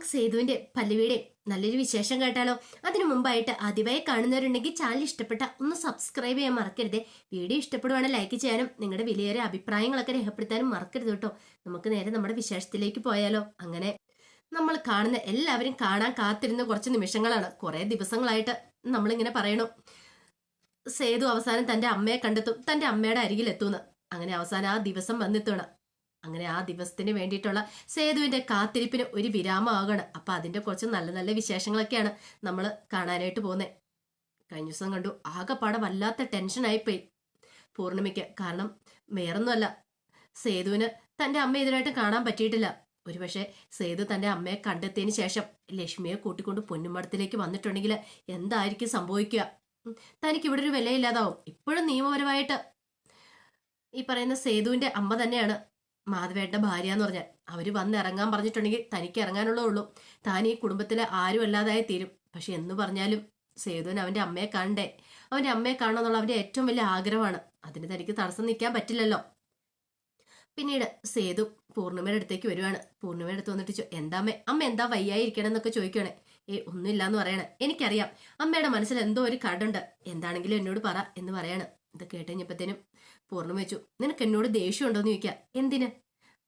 നമുക്ക് സേതുവിന്റെ പല്ലുവിയുടെ നല്ലൊരു വിശേഷം കേട്ടാലോ? അതിനു മുമ്പായിട്ട് ആദ്യമായി കാണുന്നവരുണ്ടെങ്കിൽ ചാനൽ ഇഷ്ടപ്പെട്ട ഒന്ന് സബ്സ്ക്രൈബ് ചെയ്യാൻ മറക്കരുത്. വീഡിയോ ഇഷ്ടപ്പെടുവാണെങ്കിൽ ലൈക്ക് ചെയ്യാനും നിങ്ങളുടെ വിലയേറെ അഭിപ്രായങ്ങളൊക്കെ രേഖപ്പെടുത്താനും മറക്കരുത് കേട്ടോ. നമുക്ക് നേരെ നമ്മുടെ വിശേഷത്തിലേക്ക് പോയാലോ? അങ്ങനെ നമ്മൾ കാണുന്ന എല്ലാവരും കാണാൻ കാത്തിരുന്ന കുറച്ച് നിമിഷങ്ങളാണ്. കുറേ ദിവസങ്ങളായിട്ട് നമ്മളിങ്ങനെ പറയണു. സേതു അവസാനം തന്റെ അമ്മയെ കണ്ടെത്തും. തന്റെ അമ്മയുടെ അരികിലെത്തുമെന്ന് അങ്ങനെ അവസാനം ആ ദിവസം വന്നെത്തണം അങ്ങനെ ആ ദിവസത്തിന് വേണ്ടിയിട്ടുള്ള സേതുവിന്റെ കാത്തിരിപ്പിന് ഒരു വിരാമമാകണം. അപ്പൊ അതിന്റെ കുറച്ച് നല്ല നല്ല വിശേഷങ്ങളൊക്കെയാണ് നമ്മൾ കാണാനായിട്ട് പോകുന്നത് കഴിഞ്ഞ ദിവസം കണ്ടു ആകെപ്പാടെ വല്ലാത്ത ടെൻഷനായിപ്പോയി പൂർണിമയ്ക്ക് കാരണം വേറൊന്നുമല്ല സേതുവിന് തന്റെ അമ്മ ഇതിനായിട്ട് കാണാൻ പറ്റിയിട്ടില്ല. ഒരുപക്ഷെ സേതു തന്റെ അമ്മയെ കണ്ടെത്തിയതിന് ശേഷം ലക്ഷ്മിയെ കൂട്ടിക്കൊണ്ട് പൊന്നുമടത്തിലേക്ക് വന്നിട്ടുണ്ടെങ്കിൽ എന്തായിരിക്കും സംഭവിക്കുക? തനിക്ക് ഇവിടെ ഒരു വിലയില്ലാതാവും. ഇപ്പോഴും നിയമപരമായിട്ട് ഈ പറയുന്ന സേതുവിന്റെ അമ്മ തന്നെയാണ്. മാധവേട്ട ഭാര്യ എന്ന് പറഞ്ഞാൽ. അവർ വന്ന് ഇറങ്ങാൻ പറഞ്ഞിട്ടുണ്ടെങ്കിൽ തനിക്ക് ഇറങ്ങാനുള്ളേ ഉള്ളൂ. താൻ ഈ കുടുംബത്തിലെ ആരും അല്ലാതായി തീരും. പക്ഷെ എന്ന് പറഞ്ഞാലും സേതുവിന് അവന്റെ അമ്മയെ കാണണ്ടേ? അവന്റെ അമ്മയെ കാണണമെന്നുള്ള അവന്റെ ഏറ്റവും വലിയ ആഗ്രഹമാണ്. അതിന് തനിക്ക് തടസ്സം നിൽക്കാൻ പറ്റില്ലല്ലോ. പിന്നീട് സേതു പൂർണിമയുടെ അടുത്തേക്ക് വരുവാണ്. പൂർണിമയുടെ അടുത്ത് വന്നിട്ട് എന്താ അമ്മ? എന്താ വയ്യായിരിക്കണം എന്നൊക്കെ ചോദിക്കണേ ഏ ഒന്നുമില്ല എന്ന് പറയണേ. എനിക്കറിയാം. അമ്മയുടെ മനസ്സിൽ എന്തോ ഒരു കടുണ്ട്. എന്താണെങ്കിലും എന്നോട് പറ എന്ന് പറയാണ്. ഇത് കേട്ട് കഴിഞ്ഞപ്പോഴത്തേനും പൂർണം വെച്ചു. നിനക്ക് എന്നോട് ദേഷ്യം ഉണ്ടോന്ന് ചോദിക്കാം. എന്തിന്?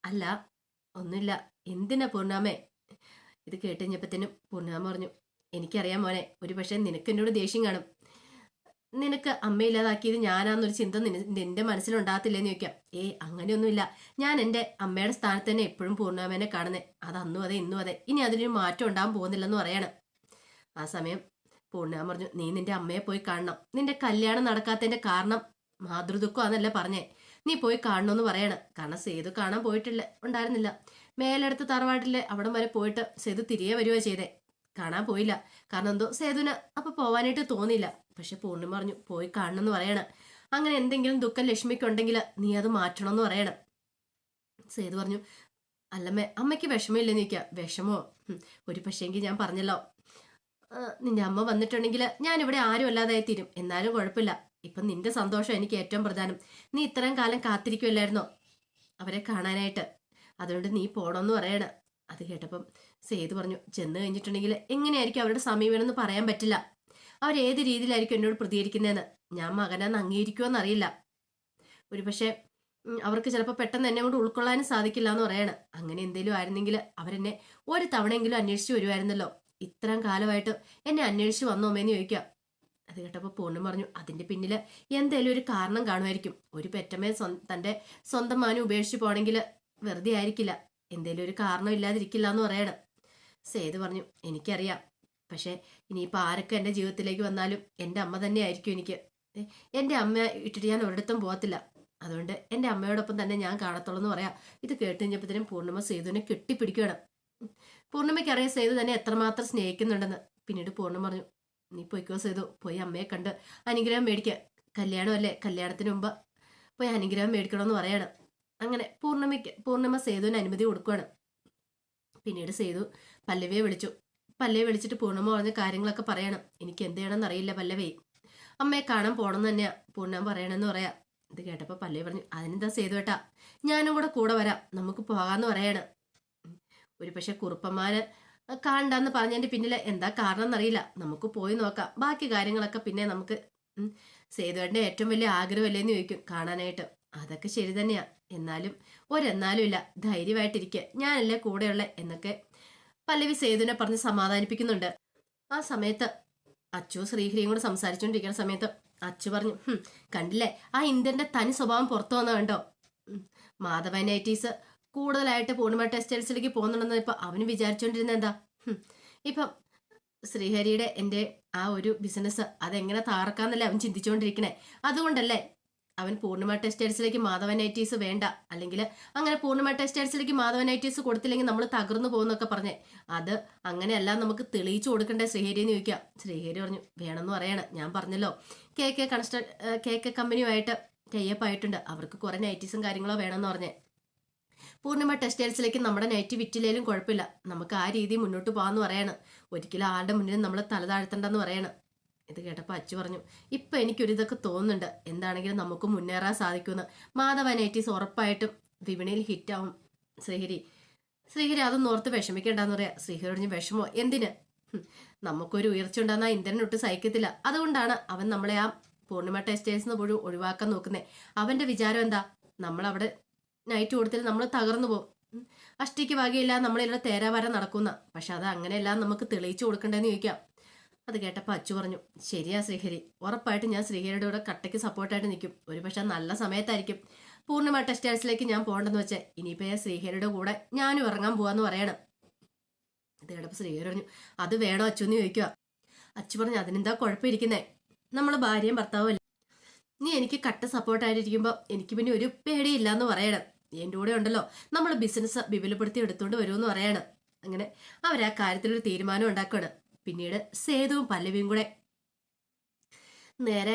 അല്ല ഒന്നുമില്ല. എന്തിനാ പൂർണാമേ ഇത് കേട്ടുകഴിഞ്ഞപ്പത്തേനും പൂർണാമ പറഞ്ഞു എനിക്കറിയാം മോനെ ഒരു പക്ഷേ നിനക്ക് എന്നോട് ദേഷ്യം കാണും. നിനക്ക് അമ്മയില്ലാതാക്കിയത് ഞാനാന്നൊരു ചിന്ത നിന- നിന്റെ മനസ്സിലുണ്ടാകത്തില്ലെന്ന് ചോദിക്കാം. ഏ അങ്ങനെയൊന്നുമില്ല. ഞാൻ എന്റെ അമ്മയുടെ സ്ഥാനത്ത് തന്നെ എപ്പോഴും പൂർണാമേനെ കാണുന്നേ. അത് അന്നും അതെ ഇന്നും അതെ. ഇനി അതിനൊരു മാറ്റം ഉണ്ടാകാൻ പോകുന്നില്ലെന്ന് പറയാണ്. ആ സമയം പൂർണാമ പറഞ്ഞു നീ നിന്റെ അമ്മയെ പോയി കാണണം. നിന്റെ കല്യാണം നടക്കാത്തതിന്റെ കാരണം മാതൃദുഃഖമാണെന്നല്ല പറഞ്ഞേ. നീ പോയി കാണണമെന്ന് പറയണം. കാരണം സേതു കാണാൻ പോയിട്ടില്ല. ഉണ്ടായിരുന്നില്ല. മേലെടുത്ത് തറവാട്ടിലെ അവിടം വരെ പോയിട്ട് സേതു തിരികെ വരിക ചെയ്തേ. കാണാൻ പോയില്ല. കാരണം എന്തോ സേതുവിന് അപ്പൊ പോവാനായിട്ട് തോന്നിയില്ല. പക്ഷെ പൂർണിമ പറഞ്ഞു പോയി കാണണമെന്ന് പറയണം. അങ്ങനെ എന്തെങ്കിലും ദുഃഖം ലക്ഷ്മിക്കുണ്ടെങ്കിൽ നീ അത് മാറ്റണമെന്ന് പറയണം. സേതു പറഞ്ഞു അല്ലമ്മേ അമ്മയ്ക്ക് വിഷമമില്ലെന്ന് നിൽക്കുക വിഷമോ? ഒരു പക്ഷേങ്കിൽ ഞാൻ പറഞ്ഞല്ലോ. നിന്റെ അമ്മ വന്നിട്ടുണ്ടെങ്കിൽ ഞാൻ ഇവിടെ ആരും അല്ലാതായി തീരും. എന്നാലും കുഴപ്പമില്ല. ഇപ്പൊ നിന്റെ സന്തോഷം എനിക്ക് ഏറ്റവും പ്രധാനം. നീ ഇത്രയും കാലം കാത്തിരിക്കുമല്ലായിരുന്നോ അവരെ കാണാനായിട്ട്. അതുകൊണ്ട് നീ പോണമെന്ന് പറയണ. അത് കേട്ടപ്പം സേതു പറഞ്ഞു ചെന്ന് കഴിഞ്ഞിട്ടുണ്ടെങ്കിൽ എങ്ങനെയായിരിക്കും അവരുടെ സമീപനം എന്ന് പറയാൻ പറ്റില്ല. അവരേത് രീതിയിലായിരിക്കും എന്നോട് പ്രതികരിക്കുന്നതെന്ന് ഞാൻ മകനാന്ന് അംഗീകരിക്കുമോ അറിയില്ല. ഒരു പക്ഷേ അവർക്ക് ചിലപ്പോൾ പെട്ടെന്ന് എന്നെ കൊണ്ട് ഉൾക്കൊള്ളാനും സാധിക്കില്ല എന്ന് പറയാണ്. അങ്ങനെ എന്തെങ്കിലും ആയിരുന്നെങ്കിൽ അവരെന്നെ ഒരു തവണയെങ്കിലും അന്വേഷിച്ച് വരുമായിരുന്നല്ലോ ഇത്രയും കാലമായിട്ട് എന്നെ അന്വേഷിച്ച് വന്നോമേന്ന് ചോദിക്കാം. ചോദിക്കുക അത് കേട്ടപ്പോൾ പൂർണം പറഞ്ഞു. അതിന്റെ പിന്നിൽ എന്തേലും ഒരു കാരണം കാണുമായിരിക്കും. ഒരു പെറ്റമ്മയെ തന്റെ സ്വന്തം മാനം ഉപേക്ഷിച്ച് പോണെങ്കിൽ വെറുതെ ആയിരിക്കില്ല. എന്തേലും ഒരു കാരണം ഇല്ലാതിരിക്കില്ല എന്ന് പറയണം. സേതു പറഞ്ഞു എനിക്കറിയാം. പക്ഷേ ഇനിയിപ്പോൾ ആരൊക്കെ എന്റെ ജീവിതത്തിലേക്ക് വന്നാലും എന്റെ അമ്മ തന്നെ ആയിരിക്കും എനിക്ക് എന്റെ അമ്മ ഇട്ടിട്ട് ഞാൻ ഒരിടത്തും പോകത്തില്ല. അതുകൊണ്ട് എന്റെ അമ്മയോടൊപ്പം തന്നെ ഞാൻ കാണത്തുള്ളൂ എന്ന് പറയാം. ഇത് കേട്ട് കഴിഞ്ഞപ്പോഴത്തേനും പൂർണിമ സേതുവിനെ കെട്ടിപ്പിടിക്കണം പൂർണിമയ്ക്ക് അറിയാം സേതു തന്നെ എത്രമാത്രം സ്നേഹിക്കുന്നുണ്ടെന്ന്. പിന്നീട് പൂർണിമ പറഞ്ഞു നീ പോയി സേതു പോയി അമ്മയെ കണ്ട് അനുഗ്രഹം മേടിക്കുക കല്യാണമല്ലേ? കല്യാണത്തിന് മുമ്പ് പോയി അനുഗ്രഹം മേടിക്കണമെന്ന് പറയണം. അങ്ങനെ പൂർണിമയ്ക്ക് പൂർണിമ സേതുവിന് അനുമതി കൊടുക്കുകയാണ് പിന്നീട് സേതു പല്ലവിയെ വിളിച്ചു. പല്ലവിയെ വിളിച്ചിട്ട് പൂർണിമ പറഞ്ഞ കാര്യങ്ങളൊക്കെ പറയണം. എനിക്ക് എന്ത് ചെയ്യണമെന്ന് അറിയില്ല പല്ലവി. അമ്മയെ കാണാൻ പോകണം തന്നെയാ പൂർണം പറയണമെന്ന് പറയാം. ഇത് കേട്ടപ്പോൾ പല്ലവി പറഞ്ഞു അതിനെന്താ സേതു ഏട്ടാ? ഞാനും കൂടെ കൂടെ വരാം. നമുക്ക് പോകാമെന്ന് പറയാണ്. ഒരു പക്ഷെ കുറുപ്പന്മാര് കാണണ്ടെന്ന് പറഞ്ഞതിന്റെ പിന്നിൽ എന്താ കാരണം എന്നറിയില്ല നമുക്ക് പോയി നോക്കാം. ബാക്കി കാര്യങ്ങളൊക്കെ പിന്നെ നമുക്ക് സേതുവേട്ടന്റെ ഏറ്റവും വലിയ ആഗ്രഹമല്ലേന്ന് ചോദിക്കും കാണാനായിട്ട്. അതൊക്കെ ശരി തന്നെയാ. എന്നാലും ഒരെന്നാലും ഇല്ല. ധൈര്യമായിട്ടിരിക്കുക ഞാനല്ലേ കൂടെയുള്ള എന്നൊക്കെ പല്ലവി സേതുവിനെ പറഞ്ഞ് സമാധാനിപ്പിക്കുന്നുണ്ട്. ആ സമയത്ത് അച്ചു ശ്രീഹരിയും കൂടെ സംസാരിച്ചുകൊണ്ടിരിക്കുന്ന സമയത്ത് അച്ചു പറഞ്ഞു കണ്ടില്ലേ? ആ ഇന്ദ്രന്റെ തനി സ്വഭാവം പുറത്തു വന്ന കണ്ടോ? മാധവ നൈറ്റീസ് കൂടുതലായിട്ട് പൂർണിമ ടെക്സ്റ്റൈൽസിലേക്ക് പോകുന്നുണ്ടെന്ന് ഇപ്പം അവന് വിചാരിച്ചുകൊണ്ടിരുന്ന എന്താ? ഇപ്പം ശ്രീഹരിയുടെ എന്റെ ആ ഒരു ബിസിനസ് അതെങ്ങനെ താറക്കാന്നല്ലേ അവൻ ചിന്തിച്ചുകൊണ്ടിരിക്കണേ അതുകൊണ്ടല്ലേ അവൻ പൂർണിമ ടെക്സ്റ്റൈൽസിലേക്ക് മാധവൻ ഐറ്റീസ് വേണ്ട. അല്ലെങ്കിൽ അങ്ങനെ പൂർണിമ ടെക്സ്റ്റൈൽസിലേക്ക് മാധവൻ ഐറ്റീസ് കൊടുത്തില്ലെങ്കിൽ നമ്മൾ തകർന്നു പോകുന്നൊക്കെ പറഞ്ഞേ. അത് അങ്ങനെയല്ല നമുക്ക് തെളിയിച്ചു കൊടുക്കണ്ടേ ശ്രീഹരി എന്ന് ശ്രീഹരി പറഞ്ഞു വേണമെന്ന് പറയണം. ഞാൻ പറഞ്ഞല്ലോ. കെ കെ കൺസ്ട്ര കെ കെ കമ്പനിയുമായിട്ട് ടൈപ്പ് ആയിട്ടുണ്ട്. അവർക്ക് കുറേ നൈറ്റീസും കാര്യങ്ങളോ വേണമെന്ന് പറഞ്ഞേ. പൂർണിമ ടെക്സ്റ്റൈൽസിലേക്ക് നമ്മുടെ നൈറ്റ് വിറ്റില്ലേലും കുഴപ്പമില്ല. നമുക്ക് ആ രീതി മുന്നോട്ട് പോകാന്ന് പറയാണ്. ഒരിക്കലും ആരുടെ മുന്നിൽ നമ്മൾ തല താഴ്ത്തണ്ടെന്ന് പറയാണ്. ഇത് കേട്ടപ്പോൾ അച്ചു പറഞ്ഞു ഇപ്പൊ എനിക്കൊരു ഇതൊക്കെ തോന്നുന്നുണ്ട്. എന്താണെങ്കിലും നമുക്ക് മുന്നേറാൻ സാധിക്കുമെന്ന്. മാധവ നൈറ്റീസ് ഉറപ്പായിട്ടും വിപണിയിൽ ഹിറ്റാവും ശ്രീഹരി ശ്രീഹരി അതൊന്നും ഓർത്ത് വിഷമിക്കണ്ടെന്ന് പറയാ. ശ്രീഹരി പറഞ്ഞു വിഷമോ? എന്തിന്? നമുക്കൊരു ഉയർച്ച ഉണ്ടാകുന്ന ഇന്ദ്രനൊട്ട് സഹിക്കത്തില്ല. അതുകൊണ്ടാണ് അവൻ നമ്മളെ ആ പൂർണിമ ടെക്സ്റ്റൈൽസ് പോലും ഒഴിവാക്കാൻ നോക്കുന്നത് അവന്റെ വിചാരം എന്താ? നമ്മൾ അവിടെ നൈറ്റ് കൊടുത്തിട്ട് നമ്മൾ തകർന്നു പോകും. അഷ്ടിക്ക് വകയില്ല നമ്മളിവിടെ തേരാവര നടക്കുന്ന. പക്ഷെ അത് അങ്ങനെയല്ല നമുക്ക് തെളിയിച്ചു കൊടുക്കണ്ടെന്ന് ചോദിക്കാം. അത് കേട്ടപ്പോൾ അച്ചു പറഞ്ഞു ശരിയാ ശ്രീഹരി. ഉറപ്പായിട്ട് ഞാൻ ശ്രീഹരിയുടെ കൂടെ കട്ടയ്ക്ക് സപ്പോർട്ടായിട്ട് നിൽക്കും. ഒരു പക്ഷേ നല്ല സമയത്തായിരിക്കും. പൂർണിമ ടെക്സ്റ്റൈൽസിലേക്ക് ഞാൻ പോകണ്ടെന്ന് വെച്ചാൽ ഇനിയിപ്പോൾ ഞാൻ ശ്രീഹരിയുടെ കൂടെ ഞാനും ഇറങ്ങാൻ പോവാന്ന് പറയണം. അത് കേട്ടപ്പോൾ ശ്രീഹരി പറഞ്ഞു അത് വേണോ അച്ചു? എന്ന് ചോദിക്കുക അച്ചു പറഞ്ഞു അതിനെന്താ കുഴപ്പമിരിക്കുന്നേ? നമ്മൾ ഭാര്യയും ഭർത്താവും നീ എനിക്ക് കട്ട സപ്പോർട്ടായിട്ടിരിക്കുമ്പോൾ എനിക്ക് പിന്നെ ഒരു പേടിയില്ല എന്ന് പറയണം എന്റെ കൂടെ ഉണ്ടല്ലോ. നമ്മൾ ബിസിനസ് വിപുലപ്പെടുത്തി എടുത്തുകൊണ്ട് വരുമെന്ന് പറയണം. അങ്ങനെ അവർ ആ കാര്യത്തിലൊരു തീരുമാനം ഉണ്ടാക്കുകയാണ് പിന്നീട് സേതുവും പല്ലവിയും കൂടെ നേരെ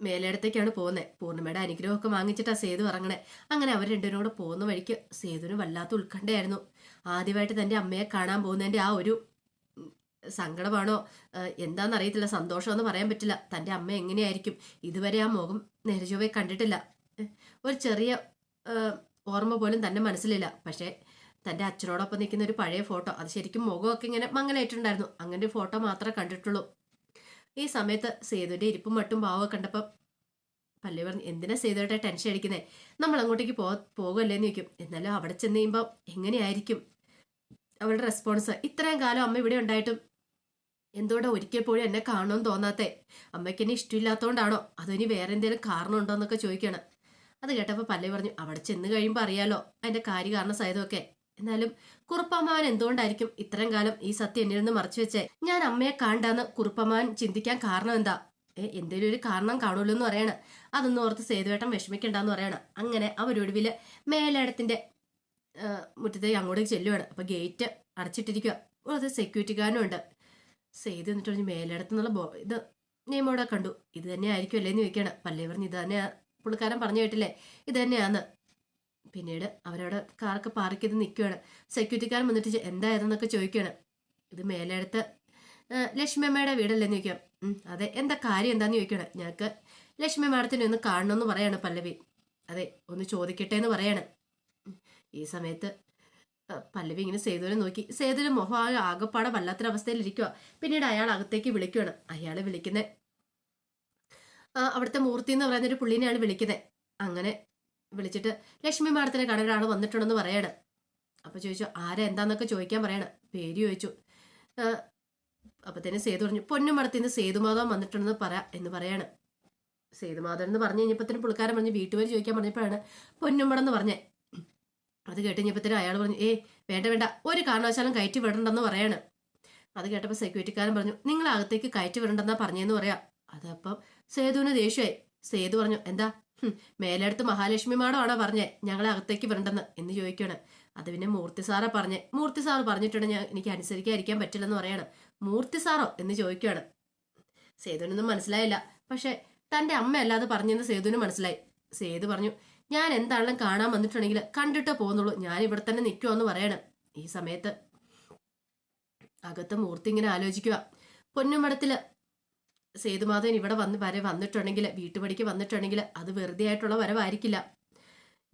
മേലേടത്തേക്കാണ് പോകുന്നത് പൂർണിമയുടെ അനുഗ്രഹമൊക്കെ വാങ്ങിച്ചിട്ടാ സേതു ഇറങ്ങണേ. അങ്ങനെ അവർ രണ്ടുപേരും കൂടെ പോകുന്ന വഴിക്ക് സേതുവിന് വല്ലാത്ത ഉത്കണ്ഠയായിരുന്നു. ആദ്യമായിട്ട് തന്റെ അമ്മയെ കാണാൻ പോകുന്നതിന്റെ ആ ഒരു സങ്കടമാണോ? എന്താണെന്ന് എന്താണെന്നറിയത്തില്ല സന്തോഷമെന്ന് പറയാൻ പറ്റില്ല. തന്റെ അമ്മ എങ്ങനെയായിരിക്കും? ഇതുവരെ ആ മുഖം നേരചൊവ്വെ കണ്ടിട്ടില്ല. ഒരു ചെറിയ ഓർമ്മ പോലും തന്നെ മനസ്സിലില്ല. പക്ഷേ തന്റെ അച്ഛനോടൊപ്പം നിൽക്കുന്ന ഒരു പഴയ ഫോട്ടോ അത് ശരിക്കും മുഖമൊക്കെ ഇങ്ങനെ മങ്ങലായിട്ടുണ്ടായിരുന്നു. അങ്ങനെ ഒരു ഫോട്ടോ മാത്രമേ കണ്ടിട്ടുള്ളൂ. ഈ സമയത്ത് സേതുവിന്റെ ഇരിപ്പും മട്ടും ഭാവമൊക്കെ കണ്ടപ്പോൾ പല്ലി പറഞ്ഞു എന്തിനാ സേതുവായിട്ട് ടെൻഷൻ അടിക്കുന്നത് നമ്മൾ അങ്ങോട്ടേക്ക് പോ പോകുമല്ലേന്ന് ചോദിക്കും. എന്നാലും അവിടെ ചെന്ന് കഴിയുമ്പോൾ എങ്ങനെയായിരിക്കും? അവളുടെ റെസ്പോൺസ് ഇത്രയും കാലം അമ്മ ഇവിടെ ഉണ്ടായിട്ടും എന്തുകൊണ്ടാ ഒരിക്കൽ പോലും എന്നെ കാണണമെന്ന് തോന്നാത്തേ? അമ്മയ്ക്ക് എന്നെ ഇഷ്ടമില്ലാത്തതുകൊണ്ടാണോ അതോ ഇനി വേറെ എന്തെങ്കിലും കാരണം ഉണ്ടോ എന്നൊക്കെ ചോദിക്കണം. അത് കേട്ടപ്പോൾ പല്ലേ പറഞ്ഞു അവിടെ ചെന്ന് കഴിയുമ്പോൾ അറിയാലോ കാര്യ കാര്യകാരണ സഹിതമൊക്കെ. എന്നാലും കുറുപ്പമ്മാവൻ എന്തുകൊണ്ടായിരിക്കും ഇത്രയും കാലം ഈ സത്യം എന്നിൽ നിന്ന് മറച്ചു വെച്ചേ? ഞാൻ അമ്മയെ കാണ്ടാന്ന് കുറുപ്പമ്മാവൻ ചിന്തിക്കാൻ കാരണം എന്താ? ഏ എന്തെങ്കിലും ഒരു കാരണം കാണുമല്ലോ എന്ന് പറയണ. അതൊന്നും ഓർത്ത് സേതുവേട്ടം വിഷമിക്കണ്ടെന്ന് പറയണം. അങ്ങനെ അവരൊടുവിൽ മേലേടത്തിന്റെ മുറ്റത്തേക്ക് അങ്ങോട്ടേക്ക് ചെല്ലുവാണ്. അപ്പോൾ ഗേറ്റ് അടച്ചിട്ടിരിക്കുക സെക്യൂരിറ്റി സെക്യൂരിറ്റിക്കാരനും ഉണ്ട്. സേതു എന്നിട്ട് പറഞ്ഞു മേലേടത്ത് എന്നുള്ള ബോ ഇത് നിയമോടെ കണ്ടു. ഇത് തന്നെ ആയിരിക്കും അല്ലേന്ന് ചോദിക്കുകയാണ്. പല്ലേ പറഞ്ഞു ഇത് തന്നെയാ പുള്ളിക്കാരൻ പറഞ്ഞു കേട്ടില്ലേ? ഇത് തന്നെയാന്ന്. പിന്നീട് അവരവിടെ കാറൊക്കെ പാർക്ക് ചെയ്ത് നിൽക്കുകയാണ് സെക്യൂരിറ്റിക്കാരൻ വന്നിട്ട് എന്തായതെന്നൊക്കെ ചോദിക്കുകയാണ്. ഇത് മേലെടുത്ത് ലക്ഷ്മി അമ്മയുടെ വീടല്ലേന്ന് ചോദിക്കാം. അതെ. എന്താ കാര്യം എന്താന്ന് ചോദിക്കണം ഞങ്ങൾക്ക് ലക്ഷ്മി മാഡത്തിനെ ഒന്ന് കാണണമെന്ന് പറയാണ് പല്ലവി. അതെ ഒന്ന് ചോദിക്കട്ടെ എന്ന് പറയാണ്. ഈ സമയത്ത് പല്ലവി ഇങ്ങനെ സേതുവിനെ നോക്കി. സേതുവിന് മുഖം ആ ആകപ്പാടെ വല്ലാത്തൊരവസ്ഥയിലിരിക്കുക പിന്നീട് അയാൾ അകത്തേക്ക് വിളിക്കുകയാണ് അയാളെ വിളിക്കുന്നത് അവിടുത്തെ മൂർത്തി എന്ന് പറയുന്ന ഒരു പുള്ളിനെയാണ് വിളിക്കുന്നത് അങ്ങനെ വിളിച്ചിട്ട് ലക്ഷ്മി മാഡത്തിനെ കാണാൻ ഒരാൾ വന്നിട്ടുണ്ടെന്ന് പറയാണ്. അപ്പൊ ചോദിച്ചു ആരാ? എന്താന്നൊക്കെ ചോദിക്കാൻ പറയണം. പേര് ചോദിച്ചു. അപ്പത്തേനും സേതു പറഞ്ഞു പൊന്നു മടത്തിൽ നിന്ന് സേതുമാധവൻ വന്നിട്ടുണ്ടെന്ന് പറ എന്ന് പറയാണ്. സേതുമാധവൻ എന്ന് പറഞ്ഞു കഴിഞ്ഞപ്പത്തിന് പുള്ളിക്കാരൻ പറഞ്ഞു വീട്ടുപേര് ചോദിക്കാൻ പറഞ്ഞപ്പോഴാണ് പൊന്നുമടം എന്ന് പറഞ്ഞേ. അത് കേട്ട് കഴിഞ്ഞപ്പത്തിന് അയാൾ പറഞ്ഞു ഏ വേണ്ട വേണ്ട. ഒരു കാരണവശാലും കയറ്റി വിടണ്ടെന്ന് പറയാണ്. അത് കേട്ടപ്പോൾ സെക്യൂരിറ്റിക്കാരൻ പറഞ്ഞു നിങ്ങൾ അകത്തേക്ക് കയറ്റി വിടണ്ടെന്നാ പറഞ്ഞതെന്ന് പറയാം. അതപ്പം സേതുവിന് ദേഷ്യമായി. സേതു പറഞ്ഞു എന്താ? മേലെടുത്ത് മഹാലക്ഷ്മി മാഡമാണോ പറഞ്ഞേ ഞങ്ങളെ അകത്തേക്ക് വരണ്ടെന്ന് എന്ന് ചോദിക്കുകയാണ്. അത് പിന്നെ മൂർത്തി സാറാ പറഞ്ഞേ. മൂർത്തി സാറ് പറഞ്ഞിട്ടുണ്ട് ഞാൻ എനിക്ക് അനുസരിക്കാതിരിക്കാൻ പറ്റില്ലെന്ന് പറയാണ്. മൂർത്തി സാറോ? എന്ന് ചോദിക്കുകയാണ്. സേതുവിനൊന്നും മനസ്സിലായില്ല. പക്ഷേ തന്റെ അമ്മയല്ലാതെ പറഞ്ഞെന്ന് സേതുവിന് മനസ്സിലായി. സേതു പറഞ്ഞു ഞാൻ എന്താണെങ്കിലും കാണാൻ വന്നിട്ടുണ്ടെങ്കിൽ കണ്ടിട്ട് പോകുന്നുള്ളൂ. ഞാൻ ഇവിടെ തന്നെ നിൽക്കുമെന്ന് പറയണം. ഈ സമയത്ത് അകത്ത് മൂർത്തി ഇങ്ങനെ ആലോചിക്കുക. പൊന്നുമടത്തിൽ സേതുമാധവൻ ഇവിടെ വന്ന് വരെ വന്നിട്ടുണ്ടെങ്കിൽ വീട്ടുപടിക്ക് വന്നിട്ടുണ്ടെങ്കിൽ അത് വെറുതെ ആയിട്ടുള്ള വരവായിരിക്കില്ല.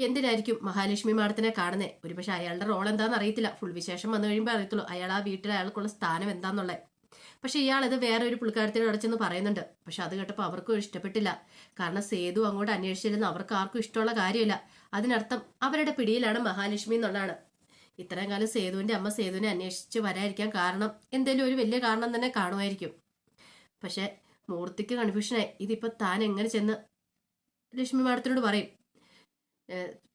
എന്തിനായിരിക്കും മഹാലക്ഷ്മി മാഡത്തിനെ കാണുന്നേ? ഒരുപക്ഷെ അയാളുടെ റോൾ എന്താണെന്ന് അറിയത്തില്ല. ഫുൾ വിശേഷം വന്നു കഴിയുമ്പോൾ അറിയത്തുള്ളൂ. അയാൾ ആ വീട്ടിൽ അയാൾക്കുള്ള സ്ഥാനം എന്താന്നുള്ളത് പക്ഷെ ഇയാൾ ഇത് വേറെ ഒരു പുള്ളിക്കാരത്തിനോട് അടച്ചെന്ന് പറയുന്നുണ്ട്. പക്ഷെ അത് കേട്ടപ്പോൾ അവർക്കും ഇഷ്ടപ്പെട്ടില്ല. കാരണം സേതു അങ്ങോട്ട് അന്വേഷിച്ചിരുന്ന അവർക്ക് ആർക്കും ഇഷ്ടമുള്ള കാര്യമില്ല. അതിനർത്ഥം അവരുടെ പിടിയിലാണ് മഹാലക്ഷ്മി എന്നുള്ളതാണ്. ഇത്രയും കാലം സേതുവിന്റെ അമ്മ സേതുവിനെ അന്വേഷിച്ച് വരാതിരിക്കാൻ കാരണം എന്തെങ്കിലും ഒരു വലിയ കാരണം തന്നെ കാണുമായിരിക്കും. പക്ഷെ മൂർത്തിക്ക് കൺഫ്യൂഷനായി ഇതിപ്പോ താൻ എങ്ങനെ ചെന്ന് ലക്ഷ്മി മാഡത്തിനോട് പറയും?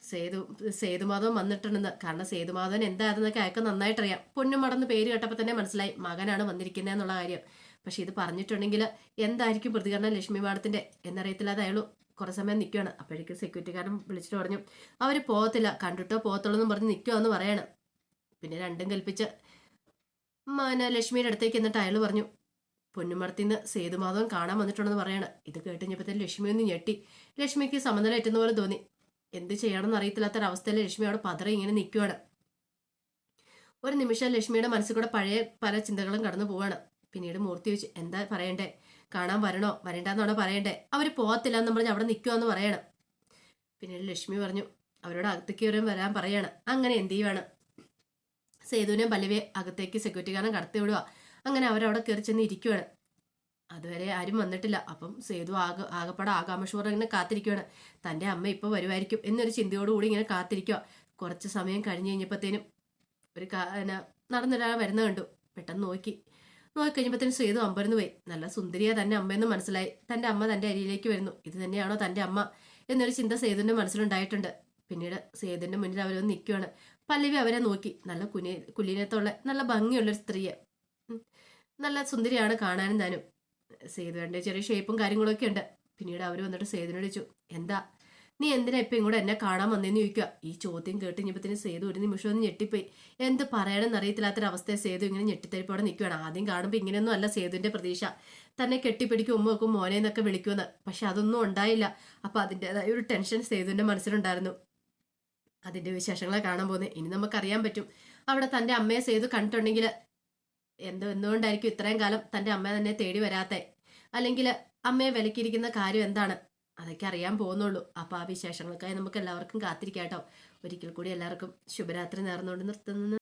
സേതു സേതുമാധവൻ വന്നിട്ടുണ്ടെന്ന്. കാരണം സേതുമാധവൻ എന്താണെന്നൊക്കെ അയാൾക്ക് നന്നായിട്ടറിയാം. പൊന്നുമടന്ന് പേര് കേട്ടപ്പോൾ തന്നെ മനസ്സിലായി മകനാണ് വന്നിരിക്കുന്നത് എന്നുള്ള കാര്യം. പക്ഷെ ഇത് പറഞ്ഞിട്ടുണ്ടെങ്കിൽ എന്തായിരിക്കും പ്രതികരണം ലക്ഷ്മി മാഡത്തിന്റെ എന്നറിയത്തില്ല അത് അയാൾ കുറേ സമയം നിൽക്കുകയാണ്. അപ്പോഴേക്കും സെക്യൂരിറ്റിക്കാരൻ വിളിച്ചിട്ട് പറഞ്ഞു അവർ പോകത്തില്ല കണ്ടിട്ടോ പോകത്തുള്ളൂ എന്ന് പറഞ്ഞ് നിൽക്കുമെന്ന് പറയാണ്. പിന്നെ രണ്ടും കൽപ്പിച്ച് ലക്ഷ്മിയുടെ അടുത്തേക്ക് എന്നിട്ട് അയാൾ പറഞ്ഞു പൊന്നുമടത്തിന്ന് സേതുമാധവൻ കാണാൻ വന്നിട്ടുണ്ടെന്ന് പറയാണ്. ഇത് കേട്ട് കഴിഞ്ഞപ്പോഴത്തേന് ലക്ഷ്മി ഒന്ന് ഞെട്ടി. ലക്ഷ്മിക്ക് സമനില എറ്റുന്ന പോലെ തോന്നി. എന്ത് ചെയ്യണമെന്ന് അറിയത്തില്ലാത്തൊരവസ്ഥയിൽ ലക്ഷ്മി അവിടെ പതറി ഇങ്ങനെ നിൽക്കുകയാണ് ഒരു നിമിഷം ലക്ഷ്മിയുടെ മനസ്സിൽ കൂടെ പഴയ പല ചിന്തകളും കടന്നു പോവാണ്. പിന്നീട് മൂർത്തി വെച്ച് എന്താ പറയണ്ടേ? കാണാൻ വരണോ? വരണ്ടെന്നാണോ പറയണ്ടേ? അവർ പോകത്തില്ല എന്ന് പറഞ്ഞ് അവിടെ നിൽക്കുമെന്ന് പറയണം. പിന്നീട് ലക്ഷ്മി പറഞ്ഞു അവരോട് അകത്തേക്ക് വരും വരാൻ പറയാണ്. അങ്ങനെ എന്ത് ചെയ്യുവാണ്? സേതുവിനെയും പല്ലവിയെ അകത്തേക്ക് കാരണം കടത്തി വിടുക അങ്ങനെ അവരവിടെ കയറി ചെന്ന് ഇരിക്കുവാണ്. അതുവരെ ആരും വന്നിട്ടില്ല. അപ്പം സേതു ആകെ ആകപ്പാടെ ആകാമഷൂർ ഇങ്ങനെ കാത്തിരിക്കുകയാണ് തന്റെ അമ്മ ഇപ്പോൾ വരുമായിരിക്കും എന്നൊരു ചിന്തയോടുകൂടി ഇങ്ങനെ കാത്തിരിക്കുക കുറച്ച് സമയം കഴിഞ്ഞ് കഴിഞ്ഞപ്പോഴത്തേനും ഒരു എന്നാ നടന്നൊരാൾ വരുന്ന കണ്ടു. പെട്ടെന്ന് നോക്കി. നോക്കി കഴിഞ്ഞപ്പോഴത്തേനും സേതു അമ്പരന്ന് പോയി. നല്ല സുന്ദരിയാ തന്റെ അമ്മയെന്ന് മനസ്സിലായി. തന്റെ അമ്മ തന്റെ അരിയിലേക്ക് വരുന്നു. ഇത് തന്നെയാണോ തന്റെ അമ്മ എന്നൊരു ചിന്ത സേതുവിന്റെ മനസ്സിലുണ്ടായിട്ടുണ്ട്. പിന്നീട് സേതുവിന്റെ മുന്നിൽ അവരൊന്ന് നിൽക്കുകയാണ് പല്ലവി അവരെ നോക്കി. നല്ല കുനി കുലീനത്തുള്ള നല്ല ഭംഗിയുള്ളൊരു സ്ത്രീയെ. നല്ല സുന്ദരിയാണ് കാണാനും താനും. സേതുവിന്റെ ചെറിയ ഷേപ്പും കാര്യങ്ങളൊക്കെ ഉണ്ട്. പിന്നീട് അവർ വന്നിട്ട് സേതുവിനോട് ചോദിച്ചു എന്താ? നീ എന്തിനാ ഇപ്പം ഇങ്ങോട്ട് എന്നെ കാണാൻ വന്നേന്ന് ചോദിക്കുക? ഈ ചോദ്യം കേട്ട് ഇനിയിപ്പത്തിന് സേതു ഒരു നിമിഷം ഒന്ന് ഞെട്ടിപ്പോയി. എന്ത് പറയണമെന്ന് അറിയത്തില്ലാത്തൊരവസ്ഥയെ സേതു ഇങ്ങനെ ഞെട്ടിത്തരിപ്പോടെ നിൽക്കുകയാണ് ആദ്യം കാണുമ്പോൾ ഇങ്ങനെയൊന്നും അല്ല സേതുവിന്റെ പ്രതീക്ഷ. തന്നെ കെട്ടിപ്പിടിക്കും ഉമ്മ വെക്കും മോനെ എന്നൊക്കെ വിളിക്കുമെന്ന്. പക്ഷെ അതൊന്നും ഉണ്ടായില്ല. അപ്പം അതിന്റെതായ ഒരു ടെൻഷൻ സേതുവിന്റെ മനസ്സിലുണ്ടായിരുന്നു. അതിന്റെ വിശേഷങ്ങളെ കാണാൻ പോകുന്നത് ഇനി നമുക്കറിയാൻ പറ്റും. അവിടെ തന്റെ അമ്മയെ സേതു കണ്ടിട്ടുണ്ടെങ്കിൽ എന്തോ എന്തുകൊണ്ടായിരിക്കും ഇത്രയും കാലം തന്റെ അമ്മയെ തന്നെ തേടി വരാത്തെ? അല്ലെങ്കിൽ അമ്മയെ വിലക്കിയിരിക്കുന്ന കാര്യം എന്താണ്? അതൊക്കെ അറിയാൻ പോകുന്നുള്ളൂ. അപ്പോൾ ആ വിശേഷങ്ങൾക്കായി നമുക്ക് എല്ലാവർക്കും കാത്തിരിക്കാം കേട്ടോ. ഒരിക്കൽ കൂടി എല്ലാവർക്കും ശുഭരാത്രി നേർന്നുകൊണ്ട് നിർത്തുന്നു.